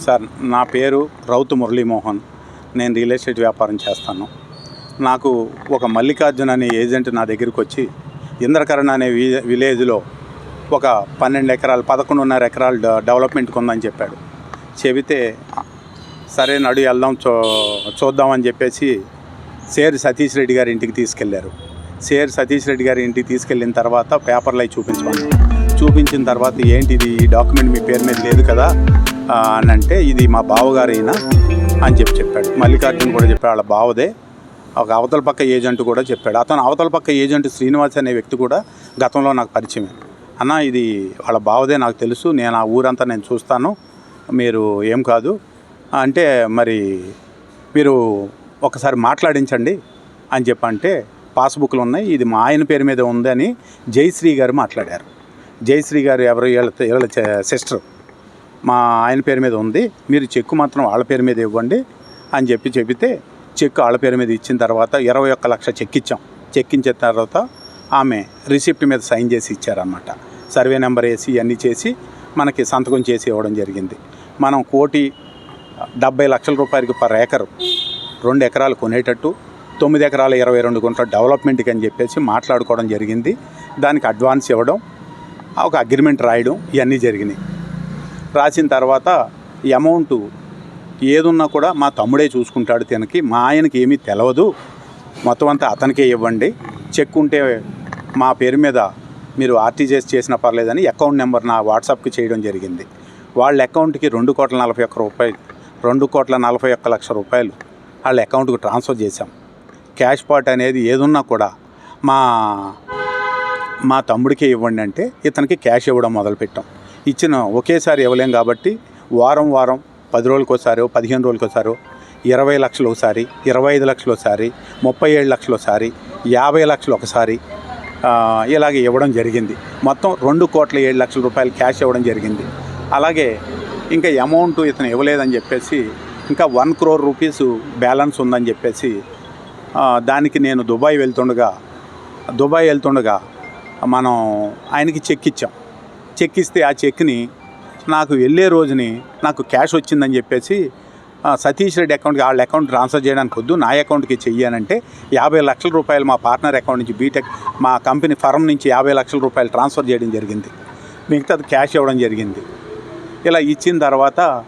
Sir నా పేరు రౌతు మురళీమోహన్. నేను రియల్ ఎస్టేట్ వ్యాపారం చేస్తాను. నాకు ఒక మల్లికార్జున్ అనే ఏజెంట్ నా దగ్గరికి వచ్చి ఇంద్రకరణ్ అనే వి విలేజ్లో ఒక పన్నెండు ఎకరాలు పదకొండున్నర ఎకరాలు డె- డెవలప్మెంట్కి ఉందని చెప్పాడు. చెబితే సరే నడు వెళ్దాం చూ చూద్దామని చెప్పేసి సేరు సతీష్ రెడ్డి గారి ఇంటికి తీసుకెళ్ళారు. సేరు సతీష్ రెడ్డి గారి ఇంటికి తీసుకెళ్ళిన తర్వాత పేపర్లు అవి చూపించమని. చూపించిన తర్వాత ఏంటిది ఈ డాక్యుమెంట్ మీ పేరు మీద లేదు కదా అని అంటే ఇది మా బావగారు అయినా అని చెప్పి చెప్పాడు. మల్లికార్జున్ కూడా చెప్పాడు వాళ్ళ బావదే. ఒక అవతల పక్క ఏజెంట్ కూడా చెప్పాడు. అతను అవతల పక్క ఏజెంట్ శ్రీనివాస్ అనే వ్యక్తి కూడా గతంలో నాకు పరిచయమే. అన్న ఇది వాళ్ళ బావదే నాకు తెలుసు నేను ఆ ఊరంతా నేను చూస్తాను మీరు ఏం కాదు. అంటే మరి మీరు ఒకసారి మాట్లాడించండి అని చెప్పంటే పాస్బుక్లు ఉన్నాయి ఇది మా ఆయన పేరు మీద ఉందని జయశ్రీ గారు మాట్లాడారు. జయశ్రీ గారు ఎవరు వీళ్ళ వీళ్ళ సిస్టర్. మా ఆయన పేరు మీద ఉంది. మీరు చెక్కు మాత్రం వాళ్ళ పేరు మీద ఇవ్వండి అని చెప్పి చెబితే చెక్ వాళ్ళ పేరు మీద ఇచ్చిన తర్వాత ఇరవై ఒక్క లక్ష చెక్ ఇచ్చాం చెక్ ఇచ్చిన తర్వాత ఆమె రిసిప్ట్ మీద సైన్ చేసి ఇచ్చారన్నమాట. సర్వే నెంబర్ వేసి ఇవన్నీ చేసి మనకి సంతకం చేసి ఇవ్వడం జరిగింది. మనం కోటి డెబ్బై లక్షల రూపాయలకి పర్ ఏకర్ రెండు ఎకరాలు కొనేటట్టు తొమ్మిది ఎకరాల ఇరవై రెండు గుంటల డెవలప్మెంట్కి అని చెప్పేసి మాట్లాడుకోవడం జరిగింది. దానికి అడ్వాన్స్ ఇవ్వడం ఒక అగ్రిమెంట్ రాయడం ఇవన్నీ జరిగినాయి. రాసిన తర్వాత ఈ అమౌంట్ ఏదున్నా కూడా మా తమ్ముడే చూసుకుంటాడు తినకి మా ఆయనకి ఏమీ తెలవదు. మొత్తం అంతా అతనికే ఇవ్వండి. చెక్ ఉంటే మా పేరు మీద మీరు ఆర్టీజీఎస్ చేసినా పర్లేదని అకౌంట్ నెంబర్ నా వాట్సాప్కి చేయడం జరిగింది. వాళ్ళ అకౌంట్కి రెండు కోట్ల నలభై ఒక్క రూపాయలు రెండు కోట్ల నలభై ఒక్క లక్ష రూపాయలు వాళ్ళ అకౌంట్కి ట్రాన్స్ఫర్ చేశాం. క్యాష్ పార్ట్ అనేది ఏదున్నా కూడా మా మా తమ్ముడికే ఇవ్వండి అంటే ఇతనికి క్యాష్ ఇవ్వడం మొదలుపెట్టాం. ఇచ్చిన ఒకేసారి ఇవ్వలేం కాబట్టి వారం వారం పది రోజులకోసారో పదిహేను రోజులకోసారో ఇరవై లక్షలు ఒకసారి ఇరవై ఐదు లక్షలు ఒకసారి ముప్పై ఏడు లక్షలు ఒకసారి యాభై లక్షలు ఒకసారి ఇలాగే ఇవ్వడం జరిగింది. మొత్తం రెండు కోట్ల ఏడు లక్షల రూపాయలు క్యాష్ ఇవ్వడం జరిగింది. అలాగే ఇంకా అమౌంట్ ఇతను ఇవ్వలేదని చెప్పేసి ఇంకా వన్ క్రోర్ రూపీస్ బ్యాలెన్స్ ఉందని చెప్పేసి దానికి నేను దుబాయ్ వెళ్తుండగా దుబాయ్ వెళ్తుండగా మనం ఆయనకి చెక్ ఇచ్చాం. చెక్ ఇస్తే ఆ చెక్ని నాకు వెళ్ళే రోజుని నాకు క్యాష్ వచ్చిందని చెప్పేసి సతీష్ రెడ్డి అకౌంట్కి వాళ్ళ అకౌంట్ ట్రాన్స్ఫర్ చేయడానికి వద్దు. నా అకౌంట్కి చెయ్యానంటే యాభై లక్షల రూపాయలు మా పార్ట్నర్ అకౌంట్ నుంచి బీటెక్ మా కంపెనీ ఫర్మ్ నుంచి యాభై లక్షల రూపాయలు ట్రాన్స్ఫర్ చేయడం జరిగింది. మిగతాది క్యాష్ ఇవ్వడం జరిగింది. ఇలా ఇచ్చిన తర్వాత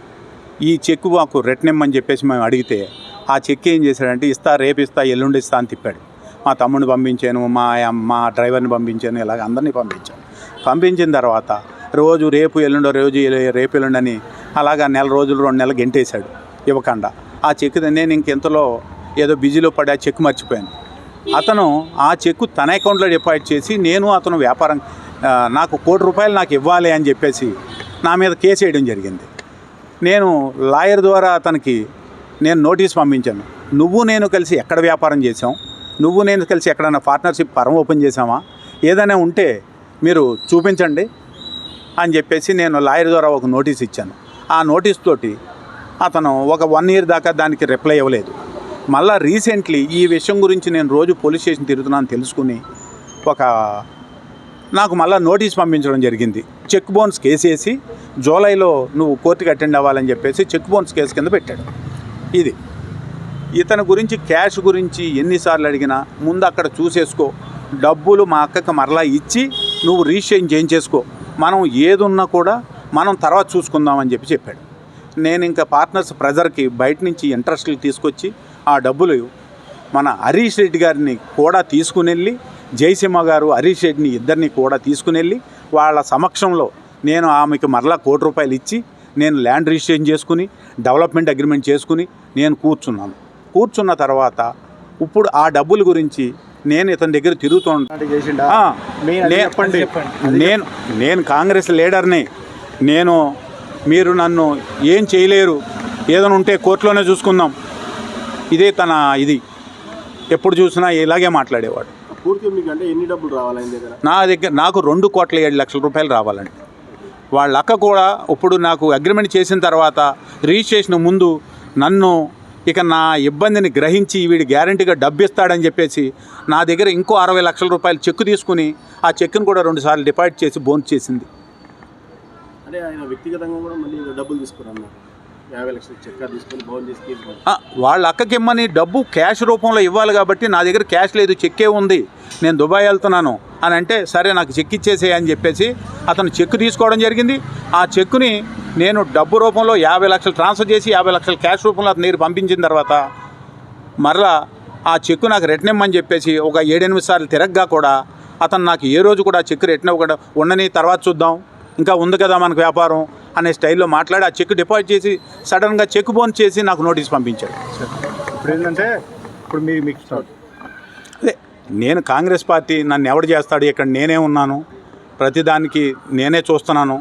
ఈ చెక్ మాకు రిటర్న్ చెప్పేసి మేము అడిగితే ఆ చెక్ ఏం చేశాడంటే ఇస్తా రేపు ఇస్తా ఎల్లుండి ఇస్తా అని తిప్పాడు. మా తమ్ముడిని పంపించాను మా మా డ్రైవర్ని పంపించాను ఇలాగ అందరినీ పంపించాను. పంపించిన తర్వాత రోజు రేపు ఎల్లుండో రోజు రేపు ఎల్లుండి అని అలాగా నెల రోజులు రెండు నెలలు గెంటేశాడు ఇవ్వకుండా ఆ చెక్ నేను ఇంకెంతలో ఏదో బిజీలో పడి ఆ చెక్ మర్చిపోయాను. అతను ఆ చెక్కు తన అకౌంట్లో డిపాజిట్ చేసి నేను అతను వ్యాపారం నాకు కోటి రూపాయలు నాకు ఇవ్వాలి అని చెప్పేసి నా మీద కేసు వేయడం జరిగింది. నేను లాయర్ ద్వారా అతనికి నేను నోటీస్ పంపించాను. నువ్వు నేను కలిసి ఎక్కడ వ్యాపారం చేసాం నువ్వు నేను కలిసి ఎక్కడైనా పార్ట్నర్షిప్ పరం ఓపెన్ చేసామా ఏదైనా ఉంటే మీరు చూపించండి అని చెప్పేసి నేను లాయర్ ద్వారా ఒక నోటీస్ ఇచ్చాను. ఆ నోటీస్ తోటి అతను ఒక వన్ ఇయర్ దాకా దానికి రిప్లై ఇవ్వలేదు. మళ్ళా రీసెంట్లీ ఈ విషయం గురించి నేను రోజు పోలీస్ స్టేషన్ తిరుగుతున్నాను తెలుసుకుని ఒక నాకు మళ్ళీ నోటీస్ పంపించడం జరిగింది. చెక్ బౌన్స్ కేసు వేసి జూలైలో నువ్వు కోర్టుకి అటెండ్ అవ్వాలని చెప్పేసి చెక్ బౌన్స్ కేసు కింద పెట్టాడు. ఇది. ఇతని గురించి క్యాష్ గురించి ఎన్నిసార్లు అడిగినా ముందు అక్కడ చూసేసుకో. డబ్బులు మా అక్కకి మరలా ఇచ్చి నువ్వు రీచేంజ్ చేయించేసుకో. మనం ఏదున్నా కూడా మనం తర్వాత చూసుకుందామని చెప్పి చెప్పాడు. నేను ఇంకా పార్ట్నర్స్ ప్రెజర్కి బయట నుంచి ఇంట్రెస్ట్లు తీసుకొచ్చి ఆ డబ్బులు మన హరీష్ రెడ్డి గారిని కూడా తీసుకుని వెళ్ళి జయసింహ గారు హరీష్ రెడ్డిని ఇద్దరిని కూడా తీసుకుని వెళ్ళి వాళ్ళ సమక్షంలో నేను ఆమెకి మరలా కోటి రూపాయలు ఇచ్చి నేను ల్యాండ్ రిజిస్ట్రేషన్ చేసుకుని డెవలప్మెంట్ అగ్రిమెంట్ చేసుకుని నేను కూర్చున్నాను. కూర్చున్న తర్వాత ఇప్పుడు ఆ డబ్బుల గురించి నేను ఇతని దగ్గర తిరుగుతూ చేసిండా? ఆ, మెయిన్ అది నే- చెప్పండి. నేను నేను కాంగ్రెస్ లీడర్ని. నేను మీరు నన్ను ఏం చేయలేరు. ఏదైనా ఉంటే కోర్టులోనే చూసుకుందాం. ఇదే తన ఇది. ఎప్పుడు చూసినా ఇలాగే మాట్లాడేవాడు. నా దగ్గర నాకు రెండు కోట్ల ఏడు లక్షల రూపాయలు రావాలండి. వాళ్ళ అక్క కూడా ఇప్పుడు నాకు అగ్రిమెంట్ చేసిన తర్వాత రిజిస్ట్రేషన్ ముందు నన్ను ఇక నా ఇబ్బందిని గ్రహించి వీడు గ్యారంటీగా డబ్బు ఇస్తాడని చెప్పేసి నా దగ్గర ఇంకో అరవై లక్షల రూపాయలు చెక్కు తీసుకుని ఆ చెక్ను కూడా రెండుసార్లు డిపాజిట్ చేసి బోన్ చేసింది. అంటే ఆయన వ్యక్తిగతంగా కూడా మళ్ళీ డబ్బులు తీసుకున్నారు యాభై లక్షలు చెక్క తీసుకొని తీసుకెళ్ళి వాళ్ళ అక్కకి ఇమ్మని డబ్బు క్యాష్ రూపంలో ఇవ్వాలి కాబట్టి నా దగ్గర క్యాష్ లేదు చెక్కే ఉంది. నేను దుబాయ్ వెళ్తున్నాను అని అంటే సరే నాకు చెక్ ఇచ్చేసేయ్ అని చెప్పేసి అతను చెక్ తీసుకోవడం జరిగింది. ఆ చెక్కుని నేను డబ్బు రూపంలో యాభై లక్షలు ట్రాన్స్ఫర్ చేసి యాభై లక్షలు క్యాష్ రూపంలో అతను దగ్గర పంపించిన తర్వాత మరలా ఆ చెక్కు నాకు రిటర్న్ ఇమ్మని చెప్పేసి ఒక ఏడెనిమిది సార్లు తిరగ్గా కూడా అతను నాకు ఏ రోజు కూడా చెక్ చెక్కు రిటర్న్ ఇవ్వకుండా ఉండని తర్వాత చూద్దాం. ఇంకా ఉంది కదా మనకు వ్యాపారం అనే స్టైల్లో మాట్లాడి ఆ చెక్ డిపాజిట్ చేసి సడన్గా చెక్ బోన్ చేసి నాకు నోటీస్ పంపించాడు. ఇప్పుడు ఏంటంటే ఇప్పుడు మీ మీకు అదే నేను కాంగ్రెస్ పార్టీ నన్ను ఎవడు చేస్తాడు ఇక్కడ నేనే ఉన్నాను ప్రతిదానికి నేనే చూస్తున్నాను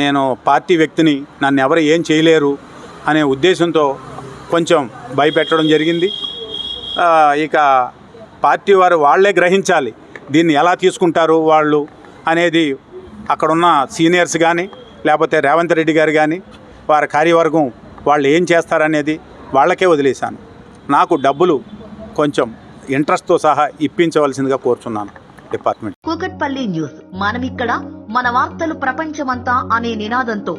నేను పార్టీ వ్యక్తిని నన్ను ఎవరు ఏం చేయలేరు అనే ఉద్దేశంతో కొంచెం భయపెట్టడం జరిగింది. ఇక పార్టీ వారు వాళ్ళే గ్రహించాలి దీన్ని ఎలా తీసుకుంటారు వాళ్ళు అనేది అక్కడున్న సీనియర్స్ కానీ లేకపోతే రేవంత్ రెడ్డి గారు కానీ వారి కార్యవర్గం వాళ్ళు ఏం చేస్తారనేది వాళ్ళకే వదిలేశాను. నాకు డబ్బులు కొంచెం ఇంట్రెస్ట్తో సహా ఇప్పించవలసిందిగా కోరుచున్నాను డిపార్ట్మెంట్. కూకట్పల్లి న్యూస్. మనమిక్కడ మన వార్తలు ప్రపంచమంతా అనే నినాదంతో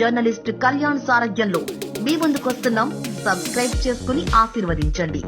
జర్నలిస్ట్ కళ్యాణ్ సారథ్యంలో మీ ముందుకొస్తున్నాం. సబ్స్క్రైబ్ చేసుకుని ఆశీర్వదించండి.